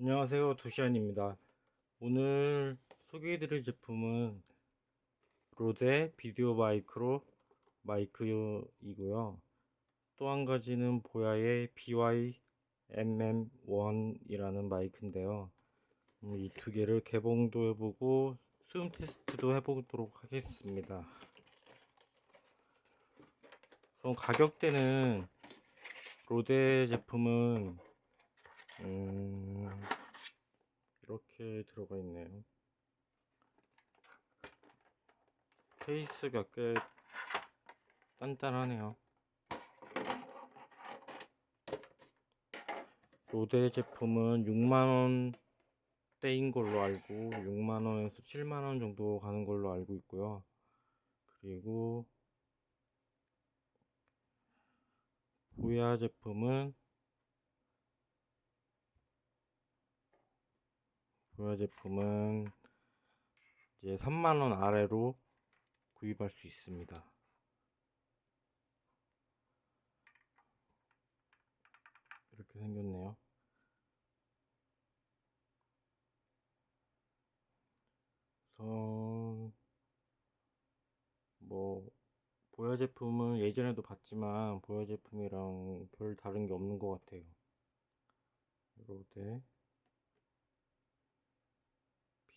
안녕하세요. 도시안입니다. 오늘 소개해드릴 제품은 로데 비디오 마이크로 마이크이고요. 또 한 가지는 보야의 BY MM1 이라는 마이크인데요. 음, 이두 개를 개봉도 해보고 수음 테스트도 해보도록 하겠습니다. 우선 가격대는 로데 제품은 음, 이렇게 들어가 있네요. 케이스가 꽤 단단하네요. 로데 제품은 6만원대인 걸로 알고 6만원에서 7만원 정도 가는 걸로 알고 있고요. 그리고 보야 제품은 보야 제품은 이제 3만원 아래로 구입할 수 있습니다. 이렇게 생겼네요. 우선 뭐 보야 제품은 예전에도 봤지만 보야 제품이랑 별 다른 게 없는 것 같아요. 로데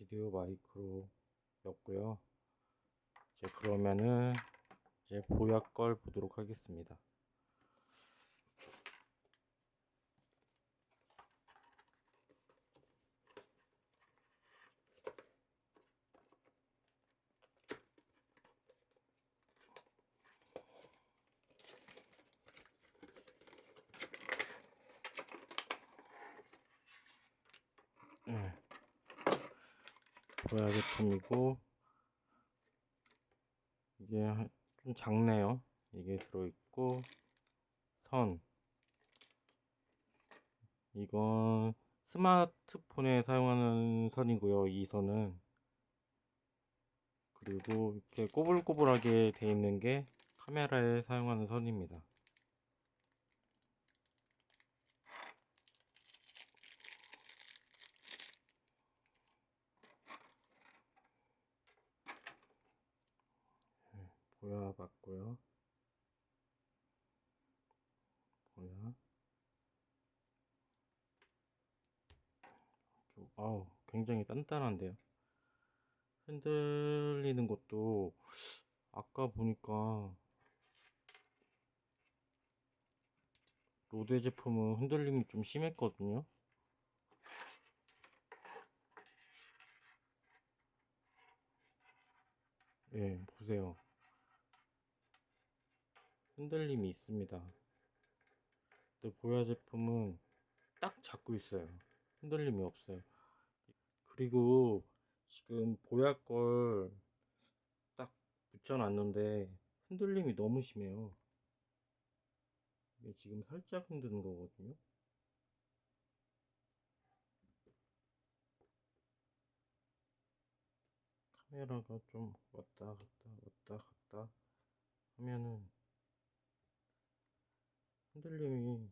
비디오 마이크로였고요. 이제 그러면은 이제 보야 걸 보도록 하겠습니다. 네. 보야 제품이고 이게 한- 좀 작네요. 이게 들어있고 선 이건 스마트폰에 사용하는 선이고요. 이 선은 그리고 이렇게 꼬불꼬불하게 돼 있는 게 카메라에 사용하는 선입니다. 보야 봤고요. 보야. 아우, 굉장히 단단한데요. 흔들리는 것도 아까 보니까 로데 제품은 흔들림이 좀 심했거든요. 예, 보세요. 흔들림이 있습니다. 근데 보야 제품은 딱 잡고 있어요. 흔들림이 없어요. 그리고 지금 보야 걸 딱 붙여놨는데 흔들림이 너무 심해요. 이게 지금 살짝 흔드는 거거든요. 카메라가 좀 왔다 갔다 왔다 갔다 하면은 흔들림이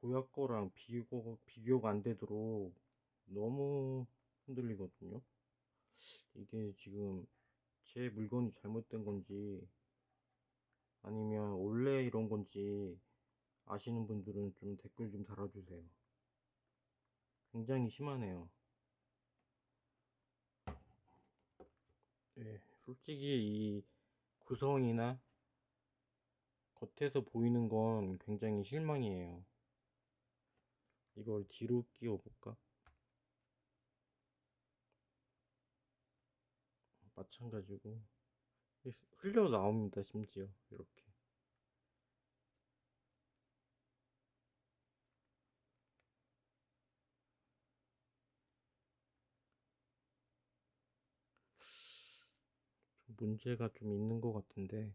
보야 거랑 비교, 비교가 안 되도록 너무 흔들리거든요. 이게 지금 제 물건이 잘못된 건지 아니면 원래 이런 건지 아시는 분들은 좀 댓글 좀 달아주세요. 굉장히 심하네요. 예, 솔직히 이 구성이나 겉에서 보이는 건 굉장히 실망이에요. 이걸 뒤로 끼워 볼까? 마찬가지고 흘려 나옵니다. 심지어 이렇게. 좀 문제가 좀 있는 것 같은데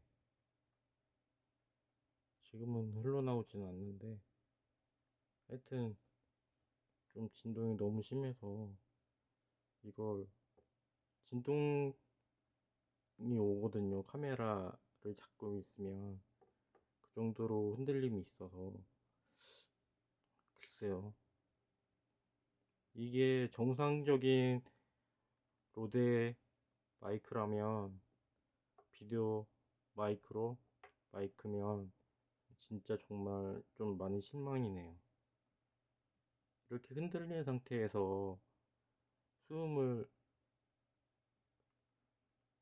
지금은 흘러나오진 않는데 하여튼 좀 진동이 너무 심해서 이걸 진동이 오거든요. 카메라를 잡고 있으면 그 정도로 흔들림이 있어서 글쎄요. 이게 정상적인 로데 마이크라면 비디오 마이크로 마이크면 진짜 정말 좀 많이 실망이네요. 이렇게 흔들리는 상태에서 수음을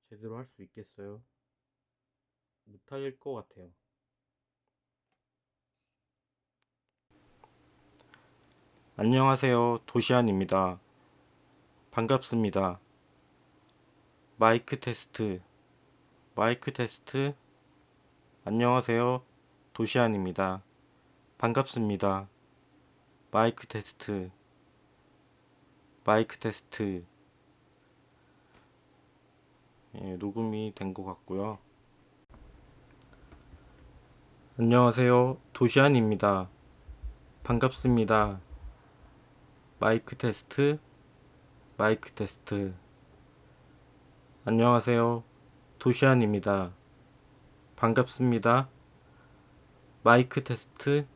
제대로 할 수 있겠어요? 못할 것 같아요. 안녕하세요. 도시안입니다. 반갑습니다. 마이크 테스트, 마이크 테스트. 안녕하세요. 도시안입니다. 반갑습니다. 마이크 테스트, 마이크 테스트. 예, 녹음이 된 것 같고요. 안녕하세요. 도시안입니다. 반갑습니다. 마이크 테스트, 마이크 테스트. 안녕하세요. 도시안입니다. 반갑습니다. 마이크 테스트,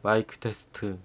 마이크 테스트.